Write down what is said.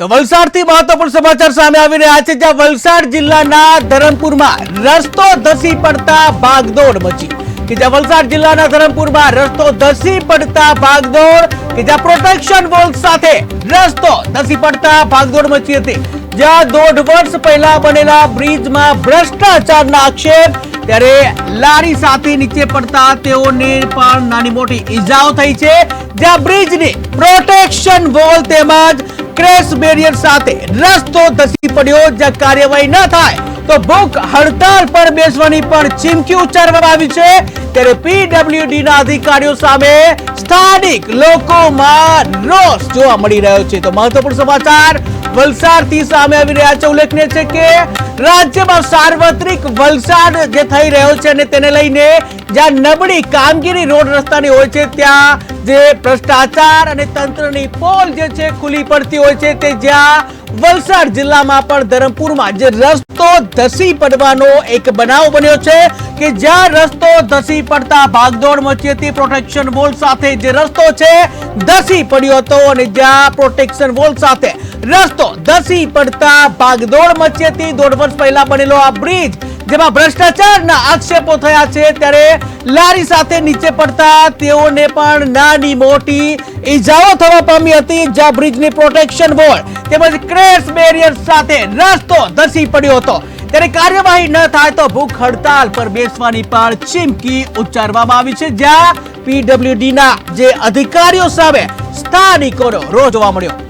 તો વલસાડથી મહત્વપૂર્ણ સમાચાર સામે આવી રહ્યા છે જ્યાં વલસાડ જિલ્લાના ધરમપુરમાં રસ્તો ધસી પડતા ભાગદોડ મચી. કે જ્યાં વલસાડ જિલ્લાના ધરમપુરમાં રસ્તો ધસી પડતા ભાગદોડ, કે જ્યાં પ્રોટેક્શન વોલ સાથે રસ્તો ધસી પડતા ભાગદોડ મચી હતી. જ્યાં દોઢ વર્ષ પહેલા બનેલા બ્રિજમાં ભ્રષ્ટાચારના આક્ષેપ, ત્યારે લારી સાથે નીચે પડતા તેઓને પણ નાની મોટી ઈજાઓ થઈ છે. જ્યાં બ્રિજની પ્રોટેક્શન વોલ તેમજ ક્રેશ બેરિયર સાથે રસ્તો ધસી પડ્યો જ્યાં કાર્યવાહી ન થાય. તો ભૂખ હડતાલ પર બેસવાની પણ ચીમકી ઉચ્ચારવામાં આવી છે. ત્યારે પીડબ્લ્યુડી ના અધિકારીઓ સામે સ્થાનિક લોકોમાં રોષ જોવા મળી રહ્યો છે. તો મહત્વપૂર્ણ સમાચાર, વલસાડથી સામે આવી રહ્યા છે. ઉલ્લેખનીય છે કે રાજ્યમાં સાર્વત્રિક વલસાડ જે થઈ રહ્યો છે અને તેને લઈને જ્યાં નબળી કામગીરી રોડ રસ્તાની હોય છે, ત્યાં જે ભ્રષ્ટાચાર અને તંત્રની પોલ જે છે ખુલી પડતી હોય છે, તે જ્યાં વલસાડ જિલ્લામાં પણ ધરમપુરમાં જે રસ્તો ધસી પડવાનો એક બનાવ બન્યો છે કે જ્યાં રસ્તો ધસી પડતા ભાગદોડ મચી હતી પ્રોટેક્શન વોલ સાથે જે રસ્તો છે, ધસી પડ્યો હતો અને જ્યાં પ્રોટેક્શન વોલ સાથે રસ્તો ધસી પડતા ભાગદોડ મચી હતી દોઢ વર્ષ પહેલા બનેલો આ બ્રિજ જેમાં ભ્રષ્ટાચારના આક્ષેપો થયા છે ત્યારે લારી સાથે નીચે પડતા તેઓને પણ નાની મોટી ઈજાઓ થવા પામી હતી. જ્યાં બ્રિજની પ્રોટેક્શન વોલ તેમજ ક્રેશ બેરિયર સાથે રસ્તો ધસી પડ્યો હતો. ત્યારે કાર્યવાહી ન થાય તો ભૂખ હડતાલ પર બેસવાની પણ ચીમકી ઉચ્ચારવામાં આવી છે. જ્યાં પીડબ્લ્યુડી ના જે અધિકારીઓ સામે સ્થાનિકોનો રો જોવા મળ્યો.